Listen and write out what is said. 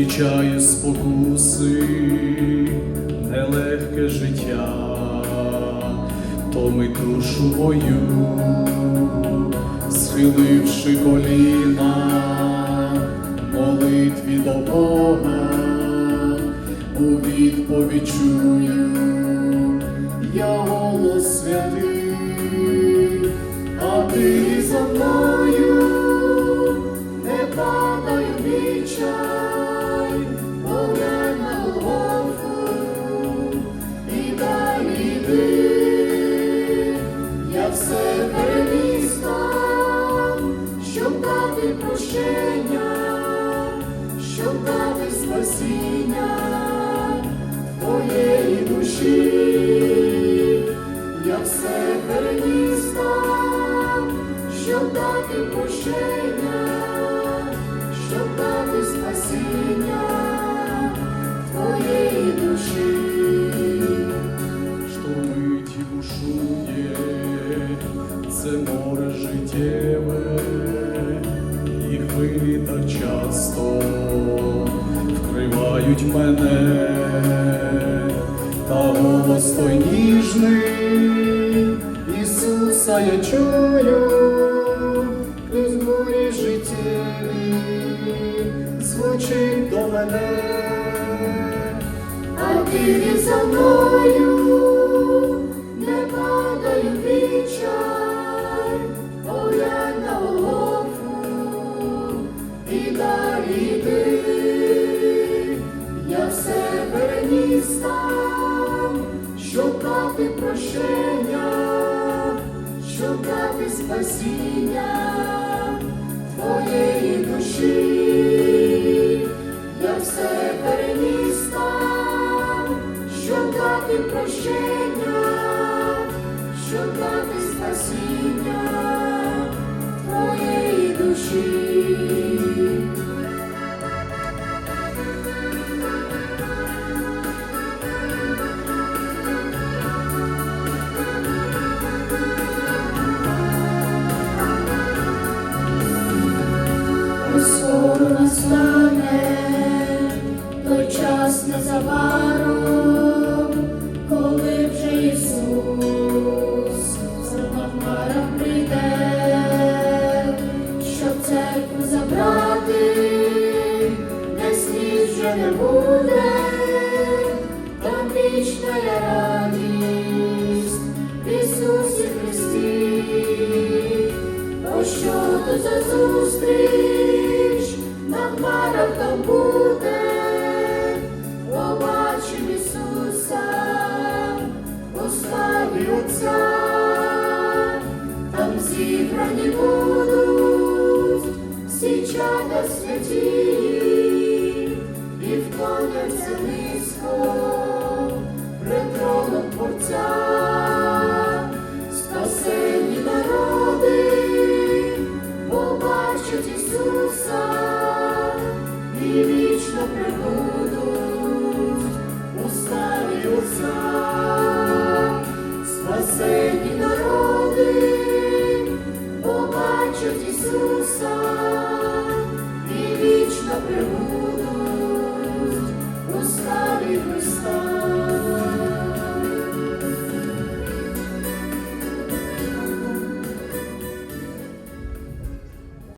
зустрічає спокуси, нелегке життя, томить душу бою, схиливши коліна, молитві до Бога, у відповідь чую, я голос святий, а ти прощення, щоб дати спасіння твоєї душі. Я все переніс там, щоб дати прощення, щоб дати спасіння твоєї душі, хвилі так часто вкривають мене, та голос той ніжний, Ісуса я чую, крізь бурі життєві, звучить до мене, а ти за мною і далі йди. Я все переніс там, щоб прощення, дати спасіння твоєї душі. Я все переніс там, щоб прощення, дати спасіння Скоро настане той час незабаром, коли вже Ісус на хмарах прийде, щоб церкву забрати, де сліз вже не буде, там вічна є раді будуть січати святі і вклоняться низько притрону Творця, спасенні народи, побачать Ісуса і вічно прибудуть у славі у. Ісуса і вічно прибуде.